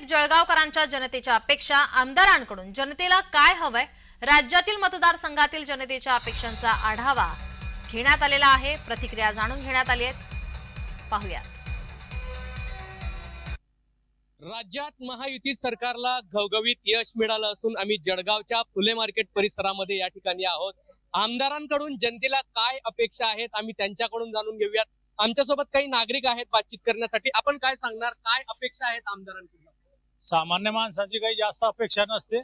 आहेत जळगावकरांच्या जनतेच्या अपेक्षा आमदारांकडून जनतेला काय हवंय? राज्यातील मतदारसंघातील जनतेच्या अपेक्षांचा आढावा घेण्यात आलेला आहे. प्रतिक्रिया जाणून घेण्यात आली आहेत. राज्यात महायुती सरकारला घवघवीत यश मिळालं असून आम्ही जळगावच्या फुले मार्केट परिसरामध्ये या ठिकाणी आहोत. आमदारांकडून जनतेला काय अपेक्षा आहेत आम्ही त्यांच्याकडून जाणून घेऊयात. आमच्यासोबत काही नागरिक आहेत बातचीत करण्यासाठी. आपण काय सांगणार? काय अपेक्षा आहेत आमदारांकडून? सामान्य माणसाची काही जास्त अपेक्षा नसते.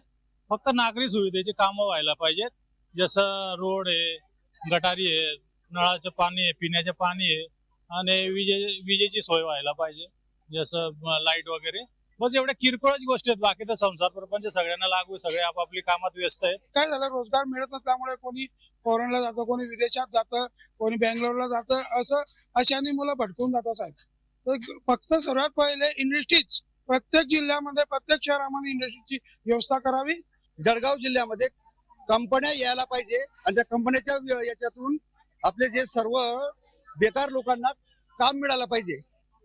फक्त नागरी सुविधेची कामं व्हायला पाहिजेत. जसं रोड आहे गटारी आहे नळाचं पाणी आहे पिण्याचं पाणी आहे आणि विजे विजेची सोय व्हायला पाहिजे. जसं लाइट वगैरे. बस एवढ्या किरकोळच गोष्टी आहेत. बाकी तर संसार प्रपंच सगळ्यांना लागू सगळे आपापली कामात व्यस्त आहेत. काय झालं? रोजगार मिळत नसल्यामुळे कोणी फॉरेनला जातं कोणी विदेशात जातं कोणी बँगलोरला जातं. असं अशाने मुलं भटकून जातात साहेब. तर फक्त सर्वात पहिले इंडस्ट्रीज प्रत्येक जिल्ह्यामध्ये प्रत्येक शहरामध्ये इंडस्ट्रीची व्यवस्था करावी. जळगाव जिल्ह्यामध्ये कंपन्या यायला पाहिजे आणि त्या कंपन्याच्या याच्यातून आपले जे सर्व बेकार लोकांना काम मिळालं पाहिजे.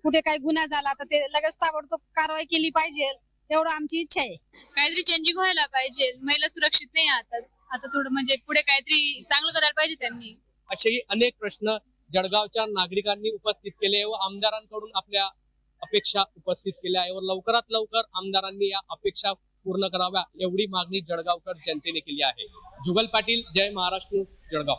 कुठे काही गुन्हा झाला तर ते लगेच ताबडतोब कारवाई केली पाहिजे. एवढं आमची इच्छा आहे. काहीतरी चेंजिंग व्हायला पाहिजे. महिला सुरक्षित नाही आता. आता थोडं म्हणजे पुढे काहीतरी चांगलं करायला पाहिजे त्यांनी. असेही अनेक प्रश्न जळगावच्या नागरिकांनी उपस्थित केले व आमदारांकडून आपल्या अपेक्षा उपस्थित केल्या आहे व लवकरात लवकर आमदारांनी या अपेक्षा पूर्ण कराव्या एवढी मागणी जळगावकर जनतेने केली आहे. जुगल पाटील जय महाराष्ट्र जळगाव.